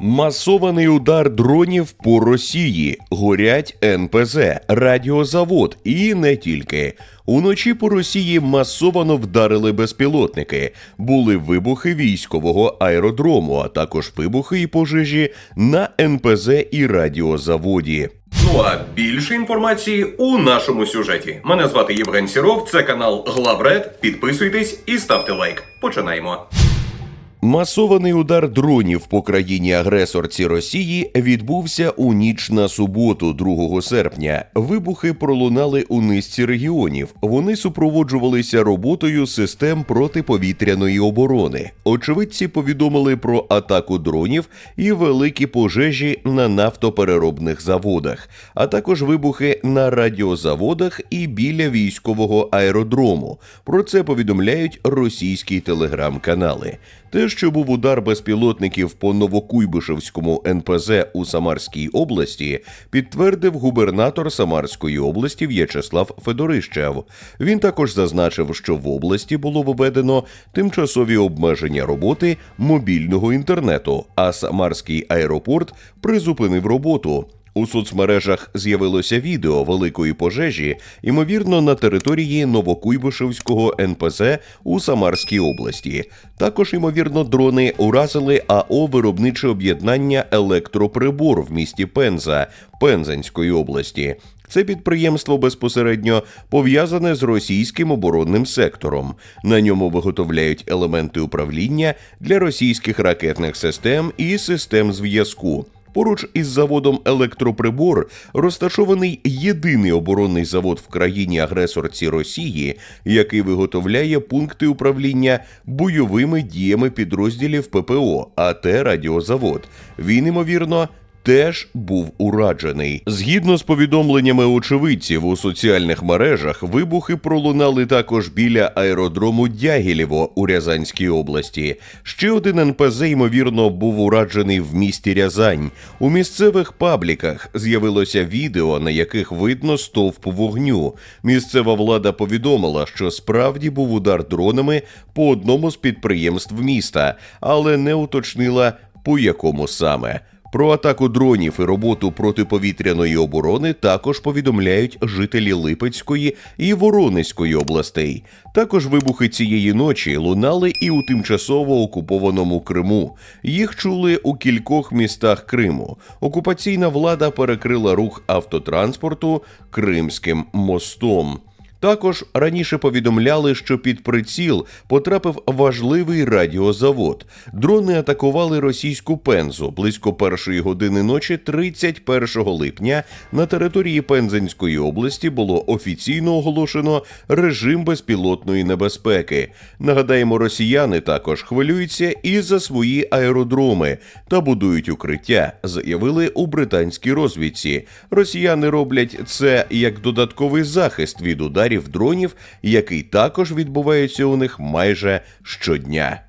Масований удар дронів по Росії, горять НПЗ, радіозавод і не тільки. Уночі по Росії масовано вдарили безпілотники. Були вибухи військового аеродрому, а також вибухи і пожежі на НПЗ і радіозаводі. Ну а більше інформації у нашому сюжеті. Мене звати Євген Сіров, це канал Главред. Підписуйтесь і ставте лайк. Починаємо. Масований удар дронів по країні-агресорці Росії відбувся у ніч на суботу, 2 серпня. Вибухи пролунали у низці регіонів. Вони супроводжувалися роботою систем протиповітряної оборони. Очевидці повідомили про атаку дронів і великі пожежі на нафтопереробних заводах, а також вибухи на радіозаводах і біля військового аеродрому. Про це повідомляють російські телеграм-канали. Те, що був удар безпілотників по Новокуйбишевському НПЗ у Самарській області, підтвердив губернатор Самарської області В'ячеслав Федорищев. Він також зазначив, що в області було введено тимчасові обмеження роботи мобільного інтернету, а Самарський аеропорт призупинив роботу. У соцмережах з'явилося відео великої пожежі, ймовірно, на території Новокуйбишевського НПЗ у Самарській області. Також, ймовірно, дрони уразили АО виробниче об'єднання Електроприбор в місті Пенза Пензенської області. Це підприємство безпосередньо пов'язане з російським оборонним сектором. На ньому виготовляють елементи управління для російських ракетних систем і систем зв'язку. Поруч із заводом Електроприбор розташований єдиний оборонний завод в країні-агресорці Росії, який виготовляє пункти управління бойовими діями підрозділів ППО, АТ Радіозавод. Він, ймовірно, теж був ураджений. Згідно з повідомленнями очевидців у соціальних мережах, вибухи пролунали також біля аеродрому Дягілєво у Рязанській області. Ще один НПЗ, ймовірно, був ураджений в місті Рязань. У місцевих пабліках з'явилося відео, на яких видно стовп вогню. Місцева влада повідомила, що справді був удар дронами по одному з підприємств міста, але не уточнила по якому саме. Про атаку дронів і роботу протиповітряної оборони також повідомляють жителі Липецької і Воронезької областей. Також вибухи цієї ночі лунали і у тимчасово окупованому Криму. Їх чули у кількох містах Криму. Окупаційна влада перекрила рух автотранспорту Кримським мостом. Також раніше повідомляли, що під приціл потрапив важливий радіозавод. Дрони атакували російську пензу близько першої години ночі, 31 липня. На території Пензенської області було офіційно оголошено режим безпілотної небезпеки. Нагадаємо, росіяни також хвилюються і за свої аеродроми та будують укриття, заявили у британській розвідці. Росіяни роблять це як додатковий захист від ударів дронів, який також відбувається у них майже щодня.